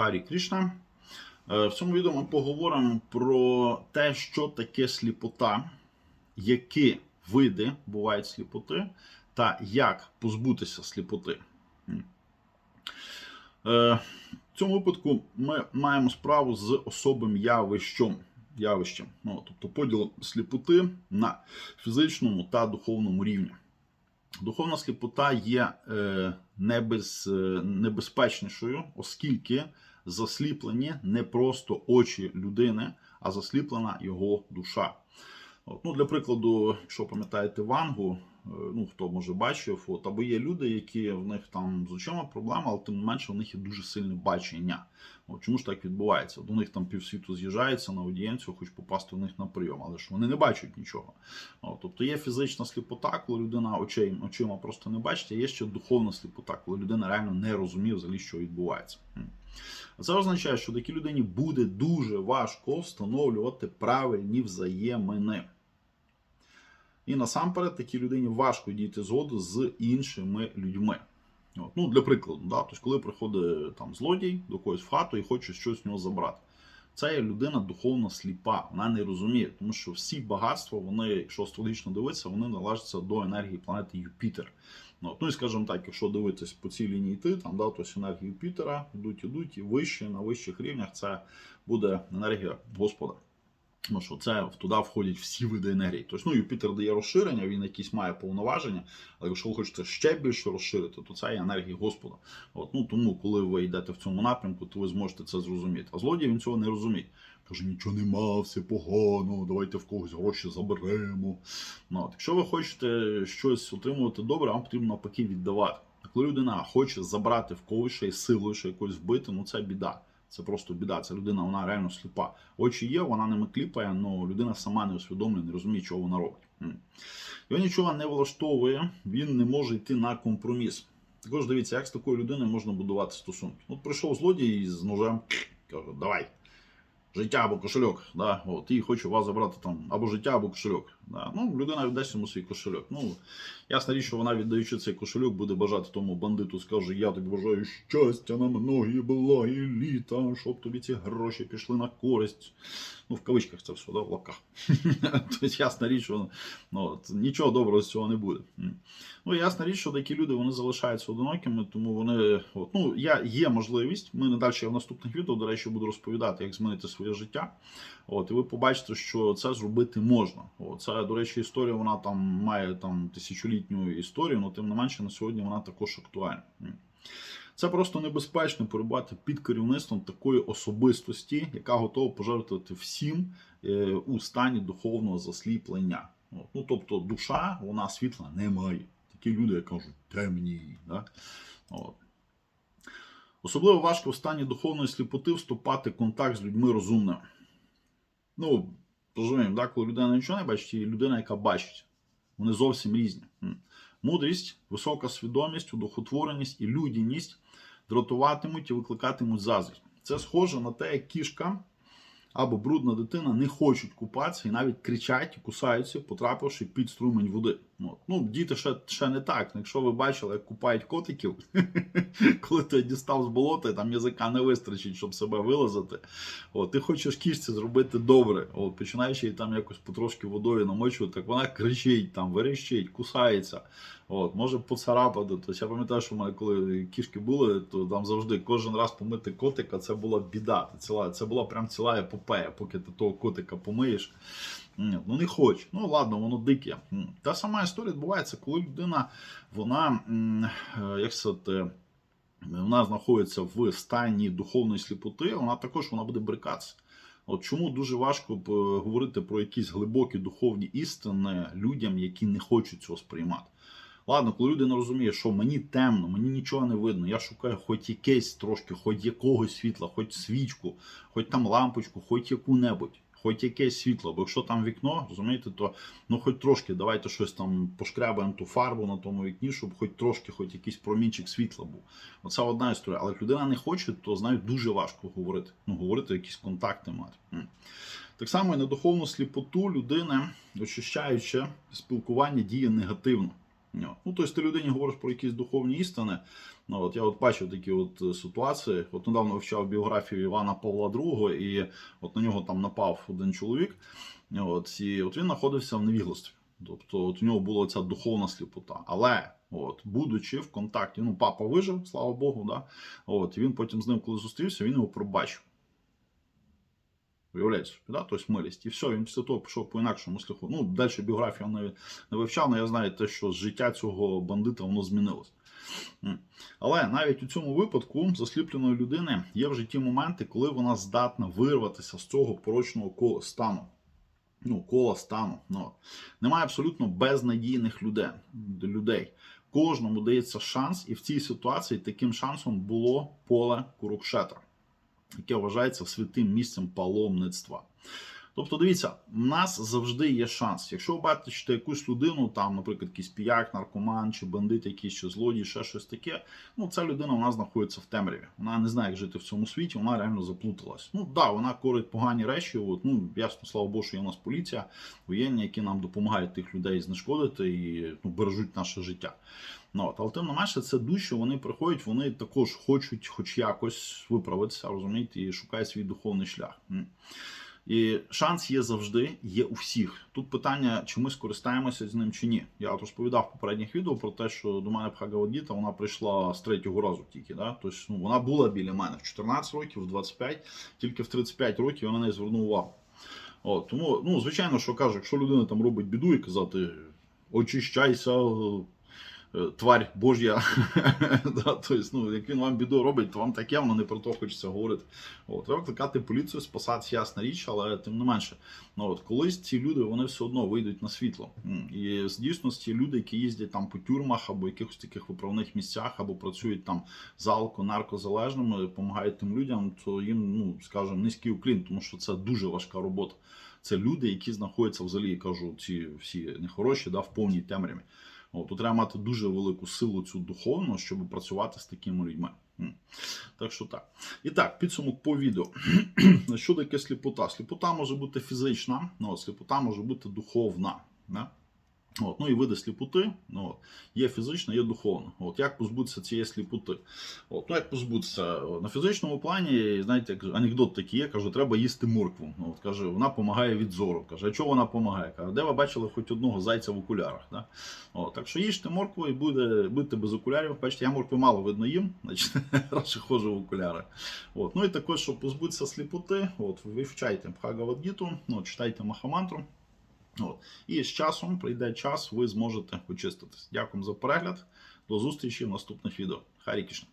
Харі Крішна. Е, В цьому відео ми поговоримо про те, що таке сліпота, які види бувають сліпоти, та як позбутися сліпоти. Е, В цьому випадку ми маємо справу з особим явищем. явищем. Ну, тобто поділ сліпоти на фізичному та духовному рівні. Духовна сліпота є е, небез, е, небезпечнішою, оскільки засліплені не просто очі людини, а засліплена його душа. От, ну, для прикладу, якщо пам'ятаєте Вангу, е, ну хто може бачив, от, або є люди, які в них там з очима проблема, але тим не менше в них є дуже сильне бачення. От, чому ж так відбувається? До них там півсвіту з'їжджається на аудієнцію, хоч попасти в них на прийом, але ж вони не бачать нічого. От, тобто є фізична сліпота, коли людина очей, очима просто не бачить, а є ще духовна сліпота, коли людина реально не розуміє взагалі, що відбувається. Це означає, що такій людині буде дуже важко встановлювати правильні взаємини. І насамперед такій людині важко дійти згоду з іншими людьми. От. Ну, Для прикладу, да? тобто, коли приходить там, злодій до когось в хату і хоче щось з нього забрати. Є людина духовно сліпа, вона не розуміє, тому що всі багатства, вони, якщо астрологічно дивитися, вони належаться до енергії планети Юпітер. Ну, і скажімо так, якщо дивитись по цій лінії йти, там да, тобто енергії Юпітера йдуть, ідуть, і вище, на вищих рівнях це буде енергія Господа. Тому що це туди входять всі види енергії. Тобто, ну, Юпітер дає розширення, він якісь має повноваження, але якщо ви хочете ще більше розширити, то це є енергія Господа. От, ну, тому, коли ви йдете в цьому напрямку, то ви зможете це зрозуміти. А злодій він цього не розуміє. Каже, нічого нема, все погано, давайте в когось гроші заберемо. Ну, от, якщо ви хочете щось отримувати добре, вам потрібно навпаки віддавати. А коли людина хоче забрати в когось ще й силою, ще якось вбити, ну це біда. Це просто біда. Це людина, вона реально сліпа. Очі є, вона ними кліпає, але людина сама не усвідомлює, не розуміє, чого вона робить. Його нічого не влаштовує, він не може йти на компроміс. Також дивіться, як з такою людиною можна будувати стосунки. От прийшов злодій з ножем, каже, давай. Життя або кошельок, да, от, і хочу вас забрати там або життя, або кошельок. Да. Ну, людина віддасть йому свій кошельок. Ну, ясна річ, що вона, віддаючи цей кошельок, буде бажати тому бандиту, скаже, я тобі бажаю щастя на многі благі літа, щоб тобі ці гроші пішли на користь. Ну, в кавичках це все, да, в лапках. Тобто, ясна річ, що ну, нічого доброго з цього не буде. Ну, ясна річ, що такі люди вони залишаються одинокими, тому вони. От, ну, я, є можливість. Ми надалі в наступних відео, до речі, буду розповідати, як змінити своє життя. От, і ви побачите, що це зробити можна. От, це, до речі, історія, вона там має там тисячолітню історію, але тим не менше на сьогодні вона також актуальна. Це просто небезпечно перебувати під керівництвом такої особистості, яка готова пожертвувати всім е, у стані духовного засліплення. Ну, тобто душа, вона світла не має. Такі люди, як кажуть, темні. Да? От. Особливо важко в стані духовної сліпоти вступати в контакт з людьми розумними. Ну, розуміємо, да? коли людина нічого не бачить, і людина, яка бачить. Вони зовсім різні. Мудрість, висока свідомість, удохотвореність і людяність дратуватимуть і викликатимуть заздрість. Це схоже на те, як кішка або брудна дитина не хочуть купатися і навіть кричать і кусаються, потрапивши під струмень води. Ну, діти ще, ще не так. Ну, Якщо ви бачили, як купають котиків, коли ти дістав з болота, там язика не вистачить, щоб себе вилазити. От, ти хочеш кішці зробити добре, от, починаючи її там якось потрошки водою намочувати, так вона кричить, там, верещить, кусається. От, може поцарапати. Тобто я пам'ятаю, що в мене коли кішки були, то там завжди кожен раз помити котика це була біда. Це була прям ціла епопея, поки ти того котика помиєш. Ну не хоче. Ну ладно, воно дике. Та сама історія відбувається, коли людина, вона, е, як сказати, вона знаходиться в стані духовної сліпоти, вона також вона буде брикатися. От чому дуже важко е, говорити про якісь глибокі духовні істини людям, які не хочуть цього сприймати. Ладно, коли людина розуміє, що мені темно, мені нічого не видно, я шукаю хоч якесь трошки, хоч якогось світла, хоч свічку, хоч там лампочку, хоч яку-небудь, хоч якесь світло. Бо якщо там вікно, розумієте, то ну хоч трошки, давайте щось там пошкрябаємо ту фарбу на тому вікні, щоб хоч трошки, хоч якийсь промінчик світла був. Оце одна історія. Але як людина не хоче, то з нею дуже важко говорити. Ну, говорити, якісь контакти мати. Так само і на духовну сліпоту людина, очищаючи спілкування, діє негативно. Ну, тобто ти людині говориш про якісь духовні істини. Ну, от я от бачив такі от е, ситуації. От недавно вивчав біографію Івана Павла II, і от на нього там напав один чоловік. От, і от він знаходився в невігластві. Тобто от у нього була ця духовна сліпота. Але, от, будучи в контакті, ну, папа вижив, слава Богу, да? от, і він потім з ним, коли зустрівся, він його пробачив. Виявляється, собі, да? тобто милість. І все, він після того пішов по інакшому шляху. Ну, далі біографію не, не вивчав, але я знаю те, що життя цього бандита воно змінилось. Але навіть у цьому випадку засліпленої людини є в житті моменти, коли вона здатна вирватися з цього порочного стану. Ну, кола стану. Ну. Немає абсолютно безнадійних людей. Кожному дається шанс, і в цій ситуації таким шансом було поле Курукшетра яке вважається святим місцем паломництва. Тобто, дивіться, в нас завжди є шанс. Якщо ви бачите якусь людину, там, наприклад, якийсь піяк, наркоман, чи бандит, якийсь чи злодій, ще щось таке, ну ця людина у нас знаходиться в темряві. Вона не знає, як жити в цьому світі, вона реально заплуталась. Ну так, да, вона корить погані речі. От, ну ясно, слава Богу, що є у нас поліція, воєнні, які нам допомагають тих людей знешкодити і ну, бережуть наше життя. Ну, от, але тим не менше, це душі, вони приходять, вони також хочуть хоч якось виправитися, розумієте, і шукають свій духовний шлях. І шанс є завжди, є у всіх. Тут питання, чи ми скористаємося з ним чи ні. Я от розповідав в попередніх відео про те, що до мене Бхагавадгіта, вона прийшла з третього разу тільки. Да? Тобто, ну, вона була біля мене в 14 років, в 25, тільки в 35 років я на неї звернув увагу. От, тому, ну, звичайно, що кажу, якщо людина там робить біду і казати, очищайся, тварь Божя. да, тобто, ну, як він вам біду робить, то вам таке воно не про то хочеться говорити. От, треба кликати поліцію, спасатися, ясна річ, але тим не менше. Ну, от, колись ці люди вони все одно вийдуть на світло. І з дійсності люди, які їздять там по тюрмах або якихось таких виправних місцях, або працюють там з наркозалежними, допомагають тим людям, то їм, ну скажімо, низький уклін, тому що це дуже важка робота. Це люди, які знаходяться взагалі, я кажу, ці всі нехороші, да, в повній темряві. От, треба мати дуже велику силу цю духовну, щоб працювати з такими людьми. Так що так. І так, підсумок по відео. Що таке сліпота? Сліпота може бути фізична, ну, сліпота може бути духовна. Да? От, ну і види сліпоти. Ну, от, є фізична, є духовна. От, як позбутися цієї сліпоти? От, ну, як позбутися? На фізичному плані, знаєте, як анекдот такий є, каже, треба їсти моркву. Ну, От, каже, вона допомагає від зору. Каже, а чого вона допомагає? Каже, де ви бачили хоч одного зайця в окулярах? Да? От, так що їжте моркву і буде, будете без окулярів. Бачите, я моркви мало видно їм, значить радше ходжу в окуляри. От, ну і також, щоб позбутися сліпоти, от, вивчайте Бхагавадгіту, ну, читайте Махамантру. От. І з часом прийде час, ви зможете очиститись. Дякую за перегляд. До зустрічі в наступних відео. Харі Кішна.